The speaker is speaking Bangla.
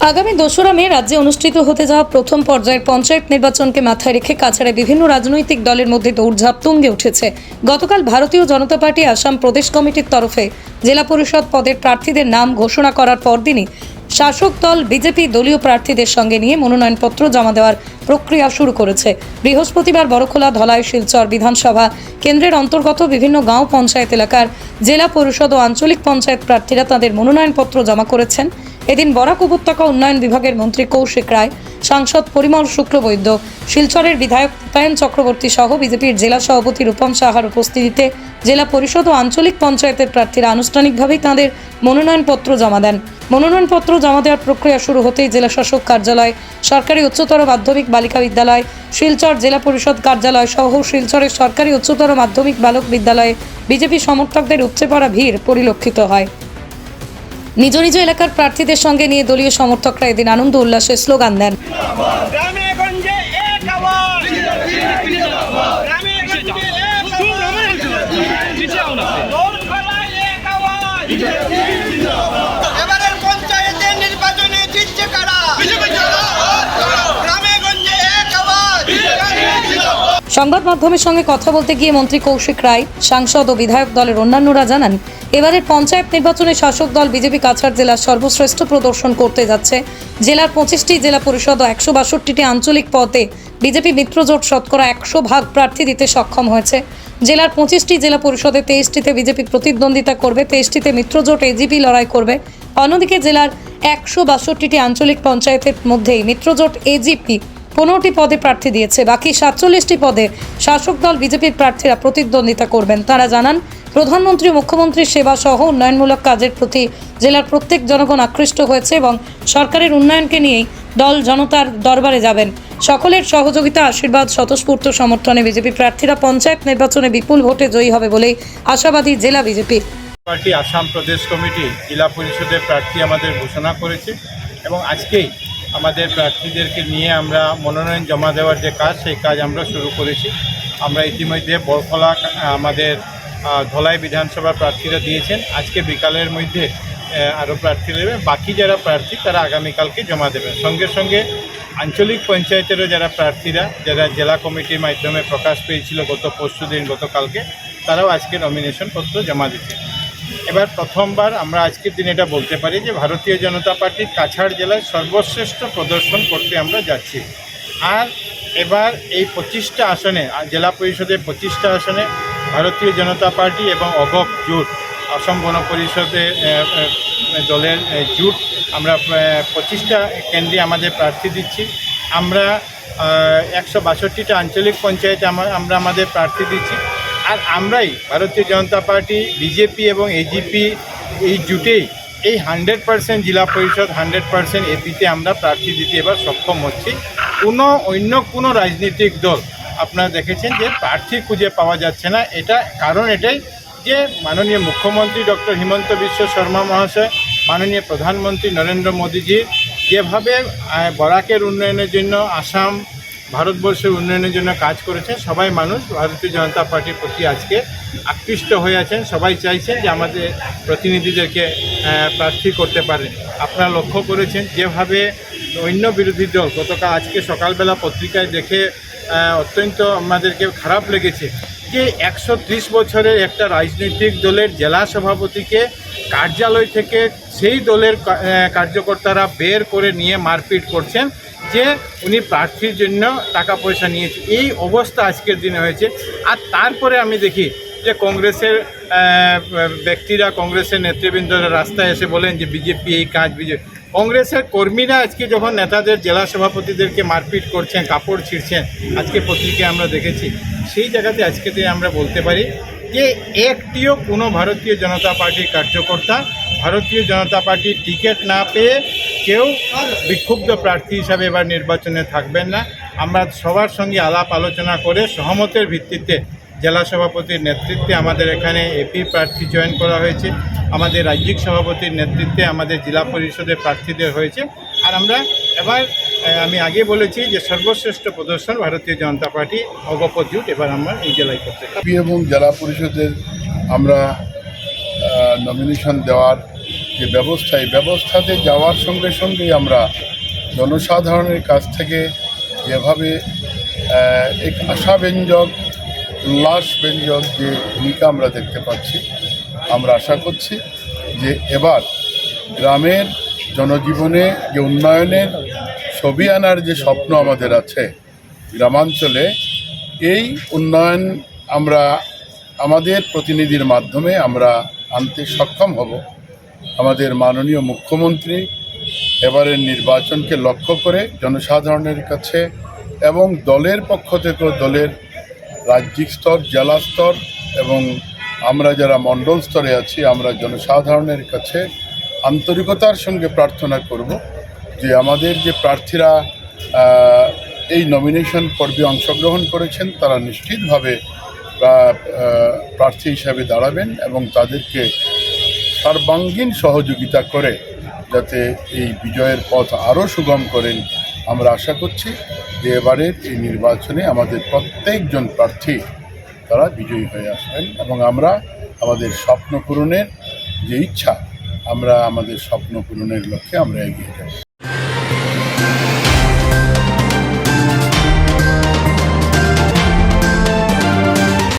আগামী দোসরা মে রাজ্যে অনুষ্ঠিত হতে যাওয়া প্রথম পর্যায়ের পঞ্চায়েত নির্বাচনকে মাথায় রেখে কাছাড়ে বিভিন্ন রাজনৈতিক দলের মধ্যে দৌড়ঝাঁপ তুঙ্গে উঠেছে। গতকাল ভারতীয় জনতা পার্টি আসাম প্রদেশ কমিটির তরফে জেলা পরিষদ পদের প্রার্থীদের নাম ঘোষণা করার পরদিনই শাসক দল বিজেপি দলীয় প্রার্থীদের সঙ্গে নিয়ে মনোনয়নপত্র জমা দেওয়ার প্রক্রিয়া শুরু করেছে। বৃহস্পতিবার বড়খোলা ধলাই শিলচর বিধানসভা কেন্দ্রের অন্তর্গত বিভিন্ন গাঁও পঞ্চায়েত এলাকার জেলা পরিষদ ও আঞ্চলিক পঞ্চায়েত প্রার্থীরা তাদের মনোনয়নপত্র জমা করেছেন। এদিন বরাক উপত্যকা উন্নয়ন বিভাগের মন্ত্রী কৌশিক রায়, সাংসদ পরিমল শুক্লবৈদ্য, শিলচরের বিধায়ক তায়ন চক্রবর্তী সহ বিজেপির জেলা সভাপতি রূপম সাহার উপস্থিতিতে জেলা পরিষদ ও আঞ্চলিক পঞ্চায়েতের প্রার্থীরা আনুষ্ঠানিকভাবেই তাঁদের মনোনয়নপত্র জমা দেন। মনোনয়নপত্র জমা দেওয়ার প্রক্রিয়া শুরু হতেই জেলা শাসক কার্যালয়, সরকারি উচ্চতর মাধ্যমিক বালিকা বিদ্যালয়, শিলচর জেলা পরিষদ কার্যালয় সহ শিলচরের সরকারি উচ্চতর মাধ্যমিক বালক বিদ্যালয়ে বিজেপি সমর্থকদের উপচে পড়া ভিড় পরিলক্ষিত হয়। নিজ নিজ এলাকার প্রার্থীদের সঙ্গে নিয়ে দলীয় সমর্থকরা এদিন আনন্দ উল্লাসে স্লোগান দেন। গ্রামে সংবাদ মাধ্যমের সঙ্গে কথা বলতে গিয়ে মন্ত্রী কৌশিক রায়, সাংসদ ও বিধায়ক দলের অন্যান্যরা জানান, এবারের পঞ্চায়েত নির্বাচনে শাসক দল বিজেপি কাছাড় জেলার সর্বশ্রেষ্ঠ প্রদর্শন করতে যাচ্ছে। জেলার পঁচিশটি জেলা পরিষদ ও একশো বাষট্টিটি আঞ্চলিক পদে বিজেপি মিত্রজোট শতকরা একশো ভাগ প্রার্থী দিতে সক্ষম হয়েছে। জেলার পঁচিশটি জেলা পরিষদে তেইশটিতে বিজেপি প্রতিদ্বন্দ্বিতা করবে, তেইশটিতে মিত্রজোট এজিপি লড়াই করবে। অন্যদিকে জেলার একশো বাষট্টিটি আঞ্চলিক পঞ্চায়েতের মধ্যেই মিত্রজোট এজিপি পনেরোটি পদে প্রার্থী দিয়েছে, বাকি সাতচল্লিশটি পদে শাসক দল বিজেপির প্রার্থীরা প্রতিদ্বন্দ্বিতা করবেন। তারা জানান, প্রধানমন্ত্রী মুখ্যমন্ত্রীর সেবা সহ উন্নয়নমূলক কাজের প্রতি জেলার প্রত্যেক জনগণ আকৃষ্ট হয়েছে এবং সরকারের উন্নয়নকে নিয়েই দল জনতার দরবারে যাবেন। সকলের সহযোগিতা, আশীর্বাদ, স্বতঃস্ফূর্ত সমর্থনে বিজেপি প্রার্থীরা পঞ্চায়েত নির্বাচনে বিপুল ভোটে জয়ী হবে বলেই আশাবাদী জেলা বিজেপি। পার্টি আসাম প্রদেশ কমিটি জেলা পরিষদের প্রার্থী আমাদের ঘোষণা করেছে এবং আজকেই আমাদের প্রার্থীদেরকে নিয়ে আমরা মনোনয়ন জমা দেওয়ার যে কাজ, সেই কাজ আমরা শুরু করেছি। আমরা ইতিমধ্যে বরফলা আমাদের ধলাই বিধানসভা প্রার্থীরা দিয়েছেন। আজকে বিকালের মধ্যে আরও প্রার্থী দেবে বাকি যারা প্রার্থী, তারা আগামীকালকে জমা দেবেন। সঙ্গে সঙ্গে আঞ্চলিক পঞ্চায়েতেরও যারা প্রার্থীরা, যারা জেলা কমিটির মাধ্যমে প্রকাশ পেয়েছিল গত পরশু দিন গতকালকে, তারাও আজকে নমিনেশন পত্র জমা দিচ্ছে এবার প্রথমবার আমরা আজকের দিন এটা বলতে পারি যে ভারতীয় জনতা পার্টি কাছাড় জেলায় সর্বশ্রেষ্ঠ প্রদর্শন করতে আমরা যাচ্ছি। আর এবার এই পঁচিশটা আসনে জেলা পরিষদের পঁচিশটা আসনে ভারতীয় জনতা পার্টি এবং অগপ জোট অসম গণ পরিষদে দলের জোট, আমরা পঁচিশটা কেন্দ্রে আমাদের প্রার্থী দিচ্ছি। আমরা একশো বাষট্টিটা আঞ্চলিক পঞ্চায়েতে আমরা আমাদের প্রার্থী দিচ্ছি। আর আমরাই ভারতীয় জনতা পার্টি বিজেপি এবং এজিপি এই জুটেই এই হান্ড্রেড পার্সেন্ট জেলা পরিষদ, হান্ড্রেড পার্সেন্ট এপিতে আমরা প্রার্থী দিতে এবার সক্ষম হচ্ছি। কোনো অন্য কোনো রাজনৈতিক দল আপনারা দেখেছেন যে প্রার্থী খুঁজে পাওয়া যাচ্ছে না। এটা কারণ এটাই যে মাননীয় মুখ্যমন্ত্রী ডক্টর হিমন্ত বিশ্ব শর্মা মহাশয়, মাননীয় প্রধানমন্ত্রী নরেন্দ্র মোদীজি যেভাবে বরাকের উন্নয়নের জন্য আসাম ভারতবর্ষের উন্নয়নের জন্য কাজ করেছেন সবাই মানুষ, ভারতীয় জনতা পার্টির প্রতি আজকে আকৃষ্ট হয়ে আছেন। সবাই চাইছেন যে আমাদের প্রতিনিধিদেরকে প্রার্থী করতে পারেন। আপনারা লক্ষ্য করেছেন যেভাবে অন্য বিরোধী দল গতকাল আজকে সকালবেলা পত্রিকায় দেখে অত্যন্ত আমাদেরকে খারাপ লেগেছে যে একশো ত্রিশ বছরের একটা রাজনৈতিক দলের জেলা সভাপতিকে কার্যালয় থেকে সেই দলের কার্যকর্তারা বের করে নিয়ে মারপিট করছেন যে উনি প্রার্থীর জন্য টাকা পয়সা নিয়েছে। এই অবস্থা আজকের দিনে হয়েছে। আর তারপরে আমি দেখি যে কংগ্রেসের ব্যক্তিরা, কংগ্রেসের নেতৃবৃন্দরা রাস্তায় এসে বলেন যে বিজেপি এই কাজ বিজেপি কংগ্রেসের কর্মীরা আজকে যখন নেতাদের জেলা সভাপতিদেরকে মারপিট করছেন, কাপড় ছিঁড়ছেন, আজকে পত্রিকায় আমরা দেখেছি। সেই জায়গাতে আজকে আমরা বলতে পারি যে একটিও কোনো ভারতীয় জনতা পার্টির কার্যকর্তা, ভারতীয় জনতা পার্টির টিকিট না পেয়ে কেউ বিক্ষুব্ধ প্রার্থী হিসাবে এবার নির্বাচনে থাকবেন না। আমরা সবার সঙ্গে আলাপ আলোচনা করে সহমতের ভিত্তিতে জেলা সভাপতির নেতৃত্বে আমাদের এখানে এপি প্রার্থী চয়ন করা হয়েছে। আমাদের রাজ্যিক সভাপতির নেতৃত্বে আমাদের জেলা পরিষদের প্রার্থীদের হয়েছে। আর আমরা এবার আমি আগে বলেছি যে সর্বশ্রেষ্ঠ প্রদর্শন ভারতীয় জনতা পার্টি অগপ জুট এবার আমরা এই জেলায় করতে। এমপি এবং জেলা পরিষদের আমরা নমিনেশন দেওয়ার যে ব্যবস্থা, এই ব্যবস্থাতে যাওয়ার সঙ্গে সঙ্গে আমরা জনসাধারণের কাছ থেকে যেভাবে এক আশাব্যঞ্জক, উল্লাসব্যঞ্জক যে ভূমিকা আমরা দেখতে পাচ্ছি, আমরা আশা করছি যে এবার গ্রামের জনজীবনে যে উন্নয়নের ছবি আনার যে স্বপ্ন আমাদের আছে গ্রামাঞ্চলে, এই উন্নয়ন আমরা আমাদের প্রতিনিধির মাধ্যমে আমরা আনতে সক্ষম হব। আমাদের মাননীয় মুখ্যমন্ত্রী এবারের নির্বাচনকে লক্ষ্য করে জনসাধারণের কাছে এবং দলের পক্ষ থেকেও দলের রাজ্যিক স্তর, জেলা স্তর এবং আমরা যারা মণ্ডল স্তরে আছি, আমরা জনসাধারণের কাছে আন্তরিকতার সঙ্গে প্রার্থনা করব। যে আমাদের যে প্রার্থীরা এই নমিনেশন পর্বে অংশগ্রহণ করেছেন, তারা নিশ্চিতভাবে প্রার্থী হিসাবে দাঁড়াবেন এবং তাদেরকে সর্বাঙ্গীন সহযোগিতা করে যাতে এই বিজয়ের পথ আরও সুগম করেন। আমরা আশা করছি যে এবারের এই নির্বাচনে আমাদের প্রত্যেকজন প্রার্থী তারা বিজয়ী হয়ে আসবেন এবং আমরা আমাদের স্বপ্ন পূরণের যে ইচ্ছা, আমরা আমাদের স্বপ্ন পূরণের লক্ষ্যে আমরা এগিয়ে যাব।